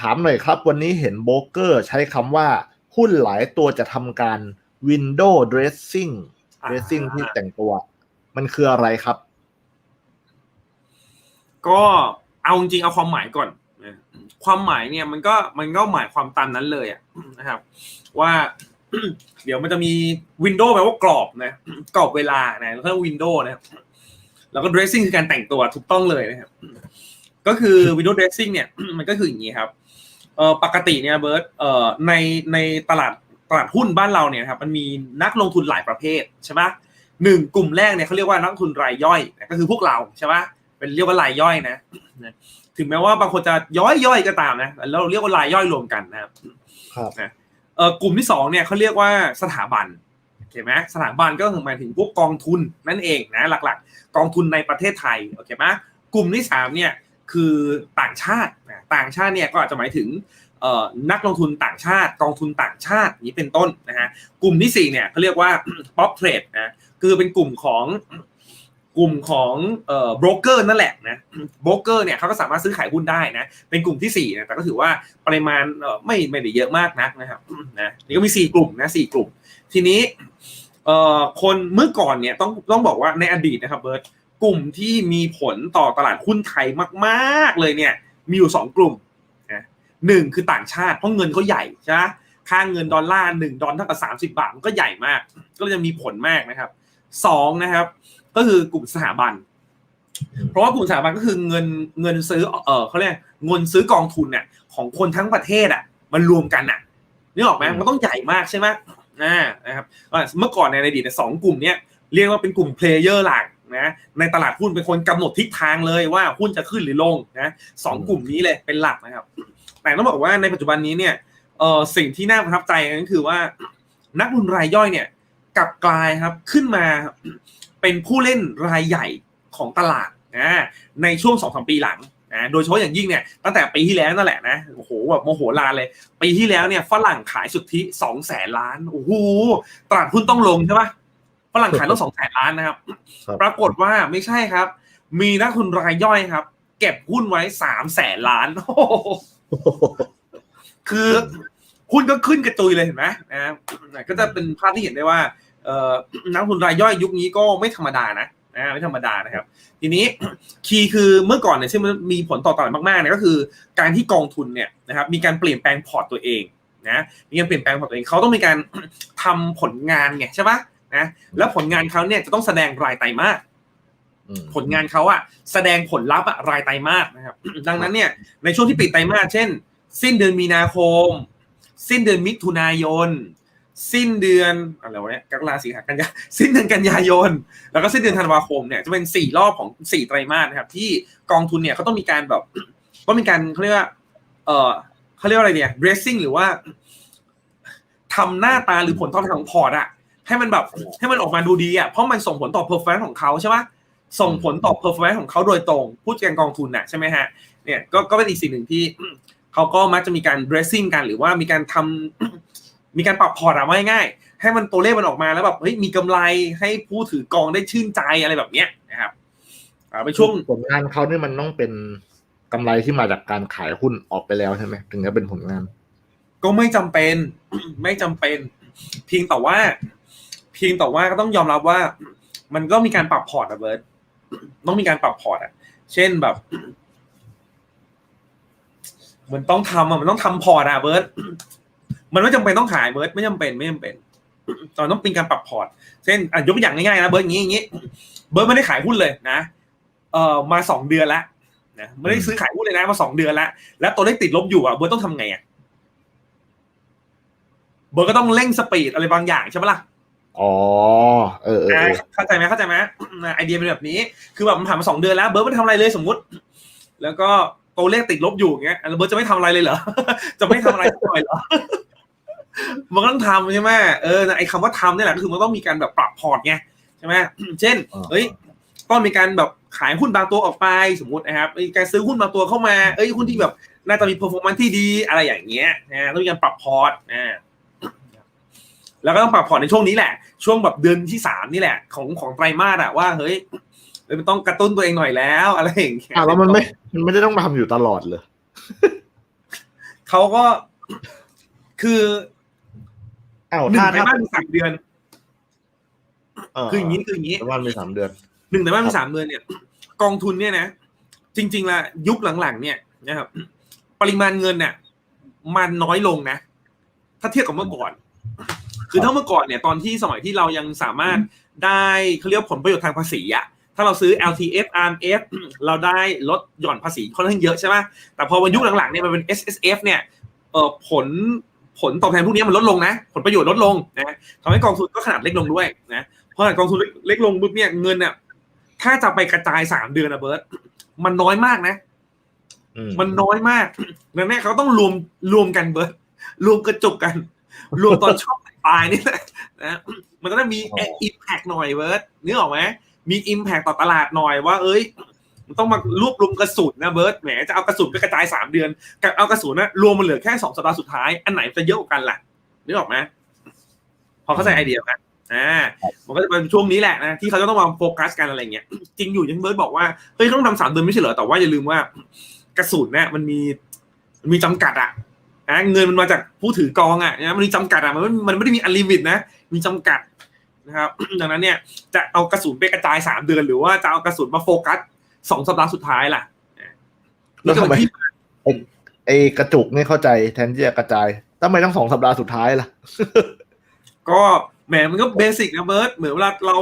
ถามหน่อยครับ วันนี้เห็นโบรกเกอร์ใช้คำว่า หุ้นหลายตัวจะทำการ window dressing อ่า dressing ที่แต่งตัว มันคืออะไรครับ ก็เอาจริงๆเอาความหมายก่อนนะความหมายเนี่ยมันก็มันก็หมายความตามนั้นเลยอะนะครับ ว่าเดี๋ยวมันจะมีวินโดว์แปลว่ากรอบนะกรอบเวลานะแล้วก็วินโดว์นะครับแล้วก็ dressing คือการแต่งตัวถูกต้องเลยนะครับ ก็คือ window dressing เนี่ย มันก็คืออย่างนี้ครับ เออปกติเนี่ยเบิร์ตเอ่อในในตลาดตลาดหุ้นบ้านเราเนี่ยครับมันมีนักลงทุนหลายประเภทใช่ไหมหนึ่งกลุ่มแรกเนี่ยเขาเรียกว่านักลงทุนรายย่อยนะก็คือพวกเราใช่ไหมเป็นเรียกว่ารายย่อยนะนะถึงแม้ว่าบางคนจะย่อยย่อยๆก็ตามนะแล้วเราเรียกว่ารายย่อยรวมกันนะครับครับเออกลุ่มที่สองเนี่ยเขาเรียกว่าสถาบันโอเคไหมสถาบันก็คือหมายถึงพวกกองทุนนั่นเองนะหลักๆ กองทุนในประเทศไทยโอเคไหมกลุ่มที่สามเนี่ย คือต่างชาตินะต่างชาติเนี่ยก็อาจจะหมายถึงนักลงทุนต่างชาติกองทุนต่างชาตินี้เป็นต้นนะฮะกลุ่มที่สี่เนี่ยเขาเรียกว่าป๊อปเทรดนะคือเป็นกลุ่มของกลุ่มของเอ่อโบรกเกอร์นั่นแหละนะโบรกเกอร์เนี่ยเขาก็สามารถซื้อขายหุ้นได้นะเป็นกลุ่มที่สี่นะแต่ก็ถือว่าปริมาณไม่ไม่ได้เยอะมากนักนะครับนะนี่ก็มีสี่กลุ่มนะสี่กลุ่ม ทีนี้เอ่อคนเมื่อก่อนเนี่ยต้องต้องบอกว่าในอดีตนะครับเบิร์ต กลุ่มที่มีผลต่อตลาดหุ้นไทยมาก ๆ เลยเนี่ย มีอยู่สองกลุ่มนะหนึ่งคือต่างชาติเพราะเงินเขาใหญ่ใช่ไหมค่าเงินดอลลาร์หนึ่งดอลเท่ากับสามสิบาทมันก็ใหญ่มาก ก็เลยจะมีผลมากนะครับสองนะครับ ก็คือกลุ่มสถาบัน เพราะว่ากลุ่มสถาบันก็คือเงินเงินซื้อเออเขาเรียกเงินซื้อกองทุนเนี่ยของคนทั้งประเทศอะ มันรวมกันอะนึกออกไหมอืมมันต้องใหญ่มากใช่ไหมอ่านะครับอ่าเมื่อก่อนในอดีตเนี่ยสองกลุ่มเนี้ยเรียกว่าเป็นกลุ่มเพลเยอร์หลัก นะในตลาดหุ้นเป็นคนกำหนดทิศทางเลยว่าหุ้นจะขึ้นหรือลงนะสองกลุ่มนี้เลยเป็นหลักนะครับ แต่ต้องบอกว่าในปัจจุบันนี้เนี่ยเออสิ่งที่น่าประทับใจก็คือว่านักลงทุนรายย่อยเนี่ยกลับกลายครับขึ้นมาเป็นผู้เล่นรายใหญ่ของตลาดนะในช่วงสองสามปีหลังนะโดยเฉพาะอย่างยิ่งเนี่ยตั้งแต่ปีที่แล้วนั่นแหละนะโอ้โหแบบโมโหลานเลย ปีที่แล้วเนี่ยฝรั่งขายสุทธิสองแสนล้านโอ้โหตลาดหุ้นต้องลงใช่ปะ ฝรั่งขายต้องสองแสนล้านนะครับครับ ปรากฏว่าไม่ใช่ครับ มีนักทุนรายย่อยครับ เก็บหุ้นไว้สามแสนล้านโอ้โหคือหุ้นก็ขึ้นกระจุยเลยเห็นไหมนะก็จะเป็นภาพที่เห็นได้ว่าเอ่อนักทุนรายย่อยยุคนี้ก็ไม่ธรรมดานะนะไม่ธรรมดานะครับ ทีนี้คีย์คือเมื่อก่อนเนี่ยซึ่งมันมีผลต่อตลาดมากๆเนี่ยก็คือ การที่กองทุนเนี่ยนะครับมีการเปลี่ยนแปลงพอร์ตตัวเองนะมีการเปลี่ยนแปลงพอร์ตตัวเองเขาต้องมีการทำผลงานไงใช่ปะ นะแล้วผลงานเขาเนี่ยจะต้องแสดงรายไตรมาสอืมผลงานเขาอะแสดงผลลัพธ์อะรายไตรมาสนะครับ ดังนั้นเนี่ยในช่วงที่ปิดไตรมาสเช่น สิ้นเดือนมีนาคม สิ้นเดือนมิถุนายน สิ้นเดือนอะไรวะเนี่ยกรกฎาสิงหากันยาสิ้นเดือนกันยายน แล้วก็สิ้นเดือนธันวาคมเนี่ยจะเป็นสี่รอบของสี่ไตรมาสนะครับที่กองทุนเนี่ยเขาต้องมีการแบบต้องมีการเขาเรียกว่าเออเขาเรียกว่าอะไรเนี่ย dressing หรือว่าทำหน้าตาหรือผลตอบแทนของพอร์ตอะ ให้มันแบบให้มันออกมาดูดีอะเพราะมันส่งผลต่อ performance ของเขาใช่ปะส่งผลต่อ performance ของเขาโดยตรงพูดกันกองทุนน่ะใช่ไหมฮะเนี่ยก็ก็เป็นอีกสิ่งหนึ่งที่เขาก็มักจะมีการ dressing กันหรือว่ามีการทำมีการปรับพอร์ตอะว่าง่ายๆให้มันตัวเลขมันออกมาแล้วแบบเฮ้ยมีกำไรให้ผู้ถือกองได้ชื่นใจอะไรแบบเนี้ยนะครับอ่าเป็นช่วงผลงานเขาเนี่ยมันต้องเป็นกำไรที่มาจากการขายหุ้นออกไปแล้วใช่ไหมถึงจะเป็นผลงาน ก็ไม่จำเป็นไม่จำเป็นเพียงแต่ว่า เพียงแต่ว่าก็ต้องยอมรับว่า มันก็มีการปรับพอร์ตอะเบิร์ตต้องมีการปรับพอร์ตอะเช่นแบบมันต้องทำอะมันต้องทำพอร์ตอะเบิร์ตมันไม่จำเป็นต้องขายเบิร์ตไม่จำเป็นไม่จำเป็นตอนต้องเป็นการปรับพอร์ตเช่นอะยกตัวอย่างง่ายๆนะเบิร์ตอย่างนี้อย่างนี้ เบิร์ตไม่ได้ขายหุ้นเลยนะเอ่อมาสองเดือนล้วนะไม่ได้ซื้อขายหุ้นเลยนะมาสองเดือนล้วแล้วตัวเลขติดลบอยู่อะเบิร์ตต้องทำไงอะเบิร์ดก็ต้องเร่งสปีดอะไรบางอย่างใช่ไหมล่ะ อ๋อเออเอออ่าเออเข้าใจไหมเข้าใจไหมอ่าไอเดียเป็นแบบนี้ คือแบบมันผ่านมาสองเดือนแล้วเบิร์ดไม่ทำอะไรเลยสมมุติ แล้วก็ตัวเลขติดลบอยู่อย่างเงี้ยแล้วเบิร์ดจะไม่ทำอะไรเลยเหรอจะไม่ทำอะไรสักหน่อยเหรอมันก็ต้องทำใช่ไหมเออไอคำว่าทำนี่แหละก็คือมันต้องมีการแบบปรับพอร์ตไงใช่ไหมเช่นเฮ้ยต้องมีการแบบขายหุ้นบางตัวออกไปสมมตินะครับมีการซื้อหุ้นบางตัวเข้ามา เอ้ยหุ้นที่แบบน่าจะมี performance ที่ดีอะไรอย่างเงี้ยนะต้องมีการปรับพอร์ตนะ แล้วก็ต้องปรับพอร์ตในช่วงนี้แหละ ช่วงแบบเดือนที่สามนี่แหละ ของของไตรมาสอะว่าเฮ้ยเฮ้ยมันต้องกระตุ้นตัวเองหน่อยแล้วอะไรอย่างเงี้ยอะแล้วมันไม่มันไม่ได้ต้องทำอยู่ตลอดเลยเขาก็คืออ้าวหนึ่งถ้าไตรถ้ามาสมีสามเดือนเออคืออย่างนี้คืออย่างนี้ไตรมาสมีสามเดือนหนึ่งไตรมาสครัมีบสามเดือนเนี่ย กองทุนเนี่ยนะจริงๆละยุคหลังๆ เนี่ยนะครับ ปริมาณเงินเนี่ยมันน้อยลงนะ ถ้าเทียบกับเมื่อก่อน คือถ้าเมื่อก่อนเนี่ยตอนที่สมัยที่เรายังสามารถได้เขาเรียกว่าผลประโยชน์ทางภาษีอะถ้าเราซื้อ LTF RMF เราได้ลดหย่อนภาษีค่อนข้างเยอะใช่ไหมแต่พอวันยุคหลังๆเนี่ยมันเป็น S S F เนี่ยเอ่อผลผลตอบแทนพวกนี้มันลดลงนะ ผลประโยชน์ลดลงนะทำให้กองทุนก็ขนาดเล็กลงด้วยนะเพราะขนาดกองทุนเล็กลงปุ๊บเนี่ยเงินเนี่ยถ้าจะไปกระจายสามเดือนนะเบิร์ตมันน้อยมากนะอืมมันน้อยมากดังนั้นเขาต้องรวมรวมกันเบิร์ตรวมกระจุกกัน รวมตอนช่วง ปลายนี่แหละนะมันก็ต้องมีอิมแพกหน่อยเบิร์ตนึกออกไหมมีอิมแพกต่อตลาดหน่อยว่า เอ้ยมันต้องมารวบรวมกระสุนนะเบิร์ตแหมจะเอากระสุนไปกระจายสามเดือนกับเอากระสุนนะรวมมันเหลือแค่สองสัปดาห์สุดท้ายอันไหนจะเยอะกว่ากันล่ะนึกออกไหมพอเข้าใจไอเดียไหมอ่ามันก็จะเป็นช่วงนี้แหละนะที่เขาจะต้องมาโฟกัสกันอะไรเงี้ยจริงอยู่อยังเบิร์ตบอกว่าเฮ้ยต้องทำสามเดือนไม่ใช่เหรอแต่ว่าอย่าลืมว่ากระสุนเนี่ยมันมีมันมีจำกัดอะนะ เงินมันมาจากผู้ถือกองอะนะมันมีจำกัดอะมันไม่มันไม่ได้มีอันลิมิตนะมีจำกัดนะครับดังนั้นเนี่ยจะเอากระสุนไปกระจายสามเดือน หรือว่าจะเอากระสุนมาโฟกัสสองสัปดาห์สุดท้ายล่ะแล้วทำไมนี่ก็เป็นที่ไอ้กระจุกนี่เข้าใจแทนที่จะกระจายทำไมต้องสองสัปดาห์สุดท้ายล่ะ ก็แหมมันก็เบสิกนะเบิร์ตเหมือนเวลาเรา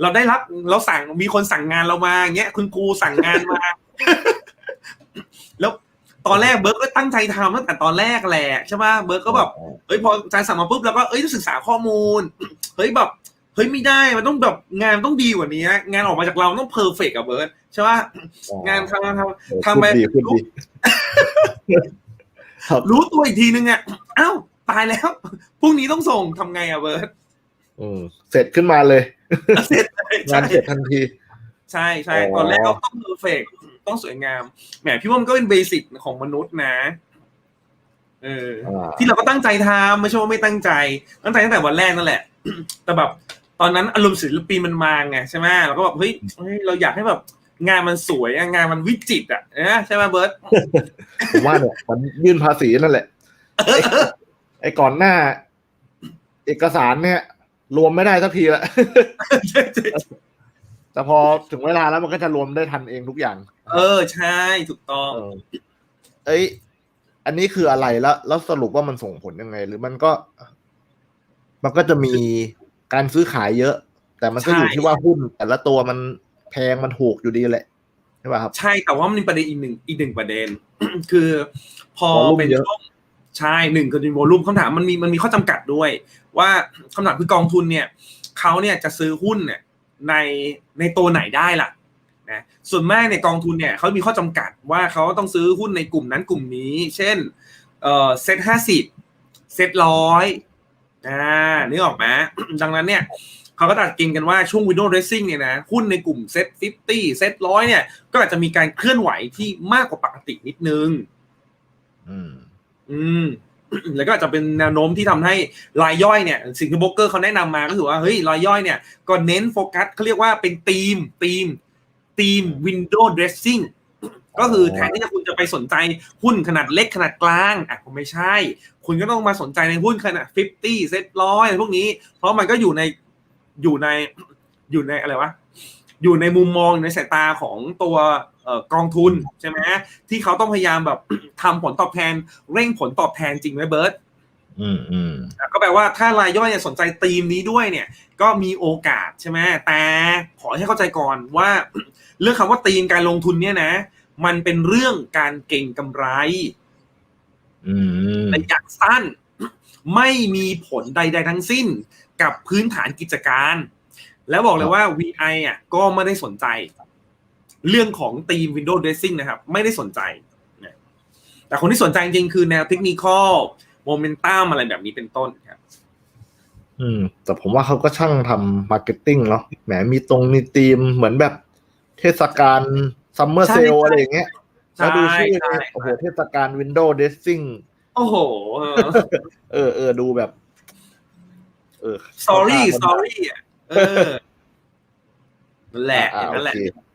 เราได้รับเราสั่งมีคนสั่งงานเรามาอย่างเงี้ยคุณครูสั่งงานมา แล้ว ตอนแรกเบิร์ตก็ตั้งใจทำตั้งแต่ตอนแรกแหละใช่ป่ะเบิร์ตก็แบบเฮ้ยพออาจารย์สั่งมาปุ๊บแล้วก็เอ้ยต้องศึกษาข้อมูลเฮ้ยแบบเฮ้ยไม่ได้มันต้องแบบงานมันต้องดีกว่านี้นะงานออกมาจากเราต้องเพอร์เฟกต์อะเบิร์ตใช่ป่ะงานทำงานทำทำไปพูดดีพูดดีครับรู้ตัวอีกทีนึงอะอ้าวตายแล้วพรุ่งนี้ต้องส่งทำไงอะเบิร์ตอืมเสร็จขึ้นมาเลยเสร็จเลยงานใช่เสร็จทันที ใช่ใช่อ๋อตอนแรกก็ต้องเพอร์เฟกต้ องสวยงามแหมพี่ว่ามันก็เป็นเบสิกของมนุษย์นะเอออ่าที่เราก็ตั้งใจทำไม่ใช่ว่าไม่ตั้งใจ ตั้งใจตั้งแต่วันแรกนั่นแหละ แต่แบบตอนนั้นอารมณ์ศิลปินมันมาไงใช่ไหมเราก็แบบเฮ้ยเฮ้ยเราอยากให้แบบงานมันสวยอะงานมันวิจิตรอะเออใช่ไหมเบิร์ตผมว่าเนี่ยมันยื่นภาษีนั่นแหละไอ้ไอ้ก่อนหน้า เอกสารเนี่ย รวมไม่ได้สักทีละใช่ใช่ แต่พอถึงเวลาแล้วมันก็จะรวมได้ทันเองทุกอย่าง เออใช่ถูกต้องเออเอ้ย อันนี้คืออะไรแล้วแล้วสรุปว่ามันส่งผลยังไง หรือมันก็ มันก็จะมีการซื้อขายเยอะ แต่มันก็อยู่ใช่ที่ว่าหุ้น แต่ละตัวมันแพงมันถูกอยู่ดีแหละใช่ป่ะครับ ใช่แต่ว่ามันมีประเด็นอีกหนึ่งอีกหนึ่งประเด็น คือ พอ Volume เป็นเยอะช่วงใช่หนึ่งคือเป็นโวลุ่มคำถามมันมีมันมีข้อจำกัดด้วย ว่าคำถามคือกองทุนเนี่ยเขาเนี่ยจะซื้อหุ้นเนี่ย ในในตัวไหนได้ล่ะนะส่วนมากเนี่ยกองทุนเนี่ยเขามีข้อจำกัดว่าเขาต้องซื้อหุ้นในกลุ่มนั้นกลุ่มนี้ เช่นเอ่อเซ็ตห้าสิบเซ็ตร้อยอ่านึกออกไหมดังนั้นเนี่ยเขาก็ตัดเกณฑ์กันว่าช่วง window dressing เนี่ยนะหุ้นในกลุ่มเซ็ต50เซ็ตร้อยเนี่ย ก็อาจจะมีการเคลื่อนไหวที่มากกว่าปกตินิดนึง อืม อืม แล้วก็อาจจะเป็นแนวโน้มที่ทำให้รายย่อยเนี่ยสิ่งที่โบรกเกอร์เขาแนะนำมาก็คือว่าเฮ้ยรายย่อยเนี่ยก็เน้นโฟกัสเขาเรียกว่าเป็นธีมธีมธีม window dressing ก็คือแทนที่จะคุณจะไปสนใจหุ้นขนาดเล็กขนาดกลางอะก็ไม่ใช่ คุณก็ต้องมาสนใจในหุ้นขนาด 50 เซ็ตร้อยอะไรพวกนี้ เพราะมันก็อยู่ในอยู่ในอยู่ในอะไรวะ อยู่ในมุมมองอยู่ในสายตาของตัวเอ่อกองทุนใช่ไหมที่เขาต้องพยายามแบบทำผลตอบแทน เร่งผลตอบแทนจริงไหมเบิร์ตอืมอืมอะก็แปลว่าถ้ารายย่อยเนี่ยสนใจธีมนี้ด้วยเนี่ย ก็มีโอกาสใช่ไหมแต่ขอให้เข้าใจก่อนว่า เรื่องคำว่าธีมการลงทุนเนี่ยนะ มันเป็นเรื่องการเก่งกำไรอืมระยะสั้น ไม่มีผลใด ๆ ทั้งสิ้นกับพื้นฐานกิจการ แล้วบอกเลยว่า VI อะก็ไม่ได้สนใจ เรื่องของทีม Windows Dressing นะครับ ไม่ได้สนใจนะแต่คนที่สนใจจริงๆคือแนวเทคนิคอลโมเมนตัมอะไรแบบนี้เป็นต้นครับอืม แต่ผมว่าเขาก็ช่างทำมาร์เก็ตติ้งเนาะแหมมีตรงมีธีมเหมือนแบบเทศกาลซัมเมอร์ใช่เซลใช่อะไรอย่างเงี้ยแล้วดูชื่อใช่เนี่ยใช่โอ้โหเทศกาลวินโดว์เดซซิ่งโอ้โห เออเออเออดูแบบ เออ sorry เข้าท่า sorry อะ เออนั่นแหละอย่างอ่านั้นแหละโอเค